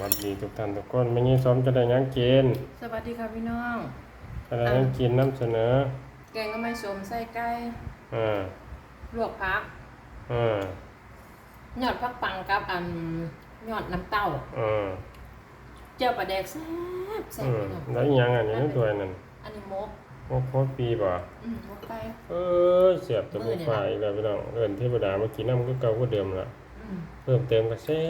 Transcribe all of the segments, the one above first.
วัสดีทุกท่านทุกคนไม่งี้ซ้อมจะได้หยังกินสวัสดีค่ะพี่น้องจะได้หยังกินน้ำเสนอ แกงก็ไม่สมใส่ไก่อ่าลวกผักอ่าหยอดผักปังกับอันหยอดน้ำเต้าอ่าเจียวปลาแดกแซ่บแซ่อืบมพี่น้องแล้วอีหยังอันนี้ตัวนั่นอันนี้มกโอ้โคตรปีบ่อืมมกไปเอ้ยเสียบตะลุกไฟอีกแล้วพี่น้องเอิ้นเทวดามากินน้ำก็เก่าก็เดิมละอืม เพิ่มเติมก็แซ่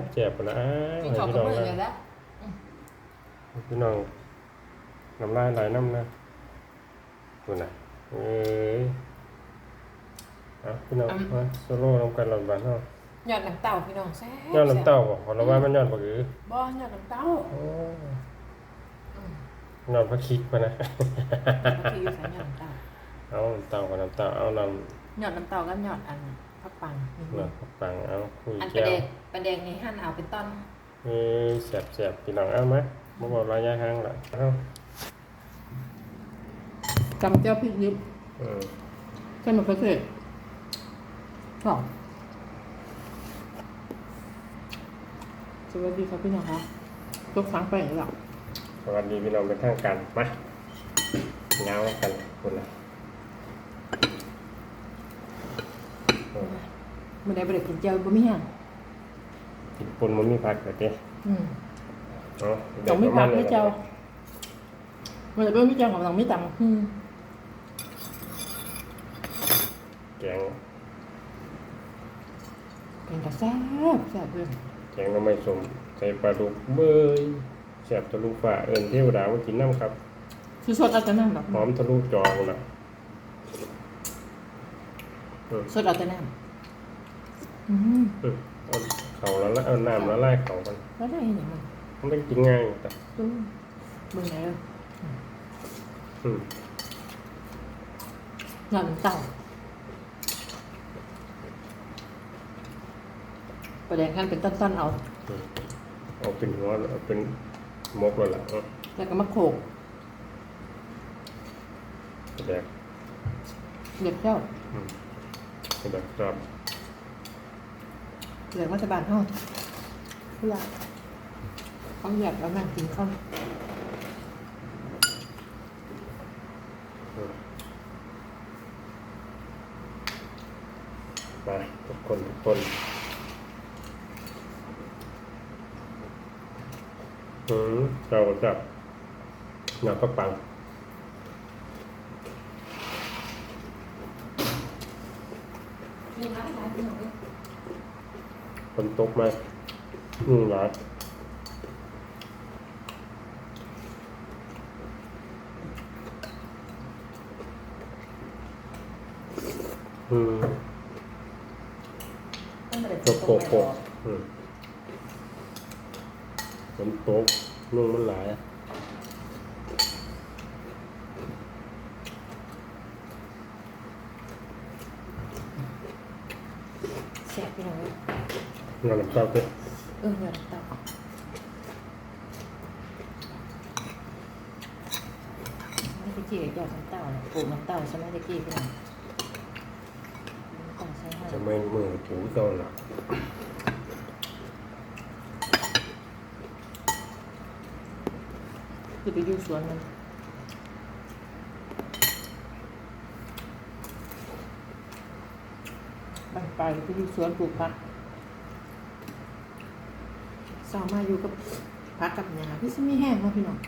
บแซ่บปะนะอ้าวกินให้ข้าวพี่กับน้องมือนะเลยแล้วพี่น้องน้ำลายไหลน้ำนะดูน่ะเอ้ยเอาพี่น้องมาโซโล่น้ำกันหลอดบานเนาะหยอดน้ำเต้าพี่น้องแซ่บยอดน้ำเต้าบ่ขอระว่ามันยอดบ่คือบ่หยอดน้ำเต้าโอ้อืมยอดพระคิกมานะบางทีใส่หยอดน้ำเต้าเอาน้ำเต้ากับน้ำเต้าเอาน้หยอดน้ำเต้ากับหยอดอัน ผักปังำเนาะปังเอาคุยอันปลาแก้แดวกปลาแดกนี่หั่นเอาเป็นต้นเอ้ยแสบๆพี่น้องเอามาบ่บอกระยะห่างละเอาจำเจ้าพริกยิบเออใช่มะเขือเทศสองสวัสดีครับพี่น้องครับทุกครั้งไปหรอสวัสดีพี่น้องเป็นทางการมาเงากันคนละเออ ไม่ได้บริกินเจียวบ่มีหยังกินปนมันมีผักเหรอเจ๊อืมเนาะต้องมีผักไม่เจียวมันจะเป็นไม่เจียวกับต้องมีตังอืมแกงเป็นกระแซ่บแซ่บเลยแกงน้ำไม่สมใส่ปลาดุกเบยแสบทะลุฟ้าเอิญเทวดามากินน้ำครับคือสดเอาแต่น้ำดอกหอมทะลุจอนะสดเอาแต่น้ำ อืมอืมเอาเขาแล้วละเอาน้ำแล้วไล่เขากันแล้วได้ยังไงมันมันต้องกินง่ายแต่ดูเบิ่งไหนเลยอืมหย่อนเต่าประเด็นขั้นเป็นต้นๆเอา อืมเอาเป็นหัวเอาเป็นมกแล้วล่ะเอาแล้วก็มาโขกแดกเด็ดเจ้าอืมแดกครับ เหลือรัฐบาลห้องเพื่อเขาอยากแล้วนั่งกินข้าวอืมมาทุกคนทุกคนอืมเราจับหนักก็ปังนี่ร้านร้า นตกไหมอืมหลายอืมโกโกโกอืมฝนตกนุ่งมันหลายอะแซ่บพี่น้อ งงานน้ำเต้าเต้เออหย่อนเต่าไม่ตะกี้หย่อนน้ำเต่าเนี่ยปลูกน้ำเต่าใช่ไหมตะกี้พี่น้องน้ำเต่าใช่ไหมจะไม่มือถูเก่าหรอกคือไปอยู่สวนมันบางไปไปอยู่สวนปลูกผัก สาวมาอยู่กับพักกับยาพี่ซิมีแห้งเนาะพี่น้อง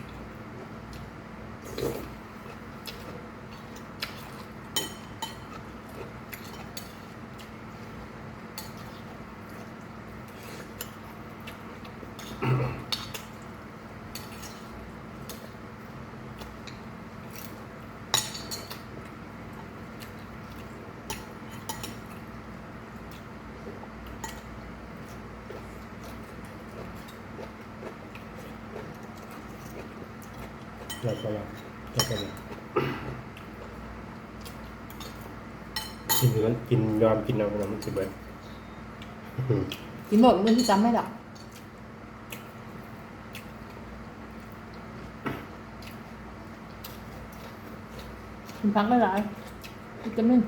แล้วก็แล้วแล้วก็แล้วกินเนื้อกินยอมกินเอาไปแล้วมันสิเบิดกินหมดมันที่จำไม่หรอกกินพักหลายๆวิตามิน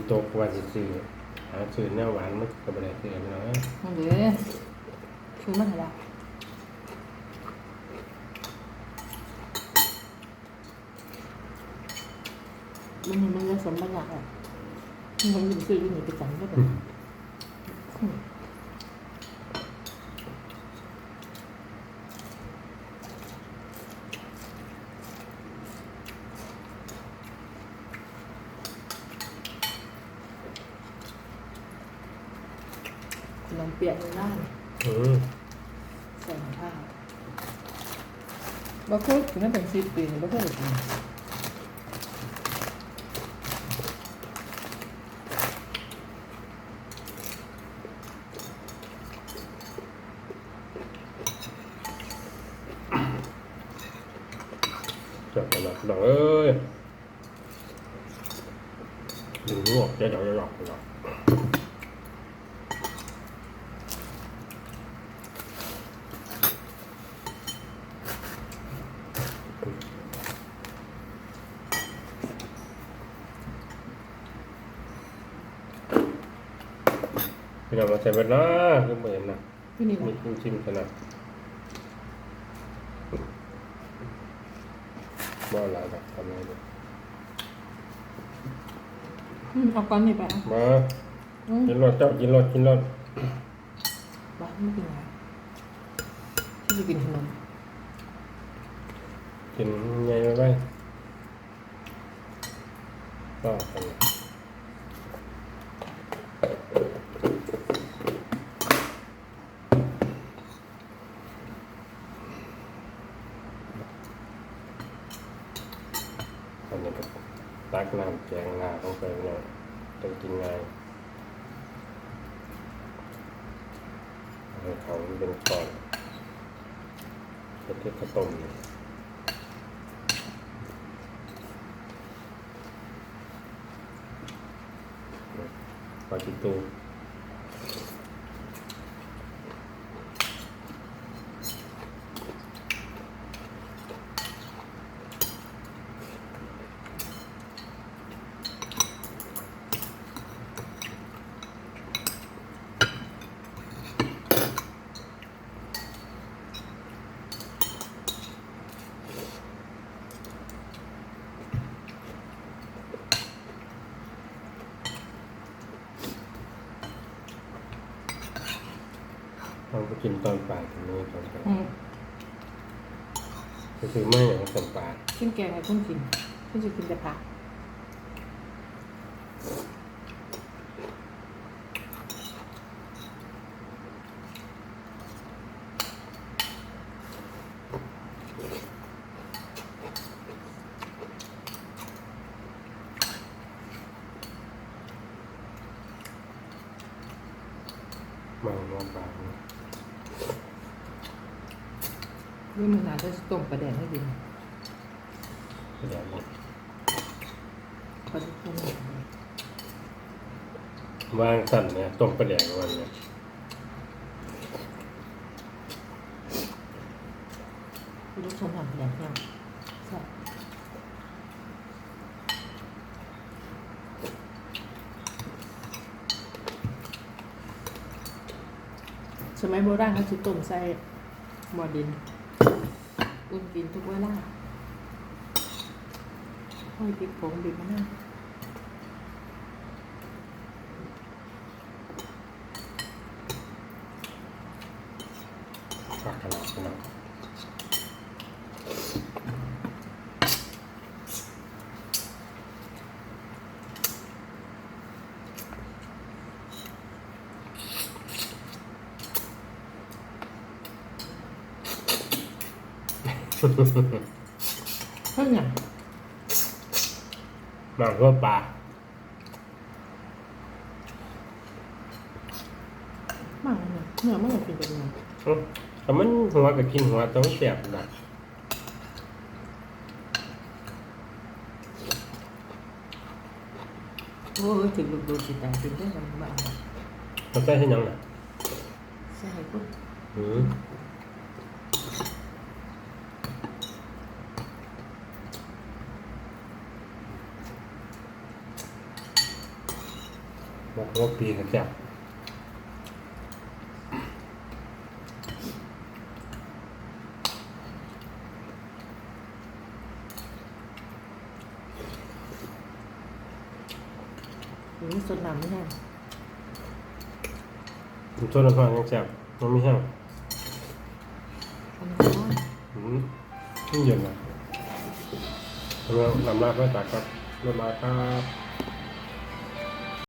นตกว่าสิซื้อหาซื้อแนวหวานมันก็บ่ได้ซื้อพี่น้องเอ้ยนั่นเด้อคือมันอะไรมันมันมันจะสมบัติอะมันอยู่ซื้ออยู่ในประจำก็ได้ นมเปียกเลยนะอืมใส่ข้าวบะคุดถึงนั้นเป็นสิบปีบะคุดกินจบแล้วพี่น้องเอ้ยดึงลวกจะหยอกๆหยอกๆหยอก พี่น้องมาใส่เบ็ดนะคือเหมือนนะที่นี่มีนะชิมชิมขนาดบ่อะไรหรอกทำไงดีอืมเอาก้อนนี่ไปอะมาอืมกินรสเจ้ากินรสกินรสบ้านไม่กินอะไรที่จะกินขนมกินไงไปก็ทำอันนี้ก็ตัก น้ำแกงลาลงไปหน่อยต้องกินไงให้เขาเป็นก่อนเป็นที่ข้าวต้มปลาจิตู เราไปกินตอนปลายตรงนี้ตอนปลายอืมก็คือไม่อย่างตอนปลายกินแกงไงคุณกินคุณจะกินแต่ผัก มาลองปลายนะ ด้วยมือหนาจะต้มปลาแดงให้กินเดี๋ยวนี้ปลาดุกต้มปลาแดงว่างสั่นเนี่ยต้มปลาแดงวันเนี่ยปลาดุกต้มปลาแดงเนี่ยใช่สมัยโบราณเขาจะต้มใส่หม้อดิน อุ่นกินทุกเวลาห้อยพริกผงบีบมะนาว ฝากขนาดขนาด เพิ่งอย่างมาเพื่อปลามากเลยเนี่ยเนื้อมันก็กินไปเลยอื้อแต่มันหัวกับกินหัวต้องเสียบนะโอ้ยถึงลูกดูสิแต่กินได้ยังบ้างมันใส่ให้ยังน่ะใช่ปุ๊บอืม บอกีกระจับหรือสดน้ำไม่แห้งผมชอบน้ำตาลยังจับมันไม่แห้งอืมนี่เย็นนะแล้วนำลาบไว้ตักครับเรียบครับ